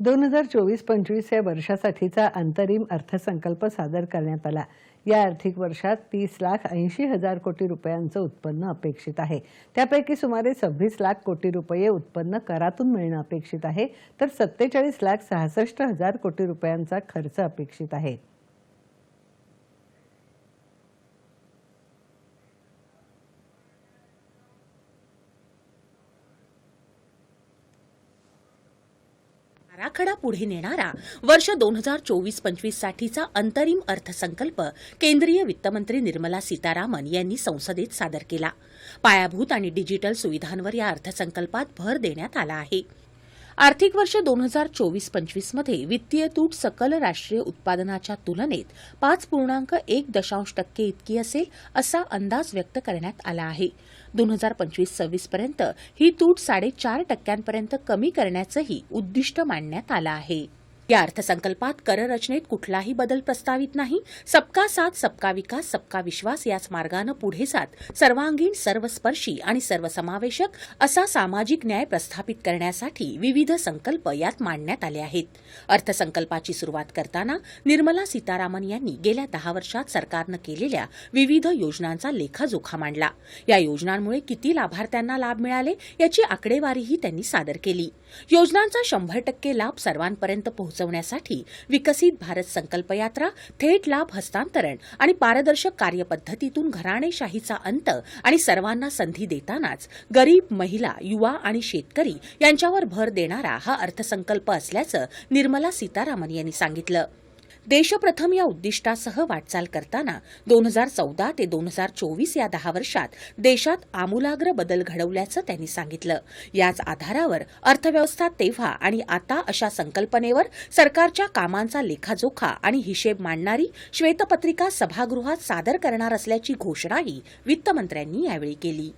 दोन हजार चोवीस पंचवीस या वर्षासाठीचा अंतरिम अर्थसंकल्प सादर करण्यात आला. या आर्थिक वर्षात तीस लाख ऐंशी हजार कोटी रुपयांचं उत्पन्न अपेक्षित आहे. त्यापैकी सुमारे सव्वीस लाख कोटी रुपये उत्पन्न करातून मिळणं अपेक्षित आहे तर सत्तेचाळीस लाख सहासष्ट हजार कोटी रुपयांचा खर्च अपेक्षित आहे. आराखडा पुढे नेणारा वर्ष दोन हजार चोवीस पंचवीस साठीचा अंतरिम अर्थसंकल्प केंद्रीय वित्तमंत्री निर्मला सीतारामन यांनी संसदेत सादर केला. पायाभूत आणि डिजिटल सुविधांवर या अर्थसंकल्पात भर देण्यात आला आहे. आर्थिक वर्ष दोन हजार चोवीस पंचवीसमध्ये वित्तीय तूट सकल राष्ट्रीय उत्पादनाच्या तुलनेत पाच पूर्णांक एक दशांश टक्के इतकी असेल असा अंदाज व्यक्त करण्यात आला आहे. दोन हजार पंचवीस सव्वीसपर्यंत ही तूट साडेचार टक्क्यांपर्यंत कमी करण्याचंही उद्दिष्ट मांडण्यात आलं आहे. या अर्थसंकल्पात कररचनेत कुठलाही बदल प्रस्तावित नाही. सबका साथ सबका विकास सबका विश्वास याच मार्गानं पुढे जात सर्वांगीण सर्वस्पर्शी आणि सर्वसमावेशक असा सामाजिक न्याय प्रस्थापित करण्यासाठी विविध संकल्प यात मांडण्यात आले आहेत. अर्थसंकल्पाची सुरुवात करताना निर्मला सीतारामन यांनी गेल्या दहा वर्षात सरकारनं केलेल्या विविध योजनांचा लेखाजोखा मांडला. या योजनांमुळे किती लाभार्थ्यांना लाभ मिळाले याची आकडेवारीही त्यांनी सादर केली. योजनांचा शंभर टक्के लाभ सर्वांपर्यंत पोहोच पोहोचवण्यासाठी विकसित भारत संकल्प यात्रा थेट लाभ हस्तांतरण आणि पारदर्शक कार्यपद्धतीतून घराणेशाहीचा अंत आणि सर्वांना संधी देतानाच गरीब महिला युवा आणि शेतकरी यांच्यावर भर देणारा हा अर्थसंकल्प असल्याचं निर्मला सीतारामन यांनी सांगितलं. देशप्रथम या उद्दिष्टासह वाटचाल करताना दोन हजार चौदा ते दोन हजार चोवीस या दहा वर्षात देशात आमूलाग्र बदल घडवल्याचं त्यांनी सांगितलं. याच आधारावर अर्थव्यवस्था तेव्हा आणि आता अशा संकल्पनेवर सरकारच्या कामांचा लेखाजोखा आणि हिशेब मांडणारी श्वेतपत्रिका सभागृहात सादर करणार असल्याची घोषणाही वित्तमंत्र्यांनी यावेळी केली.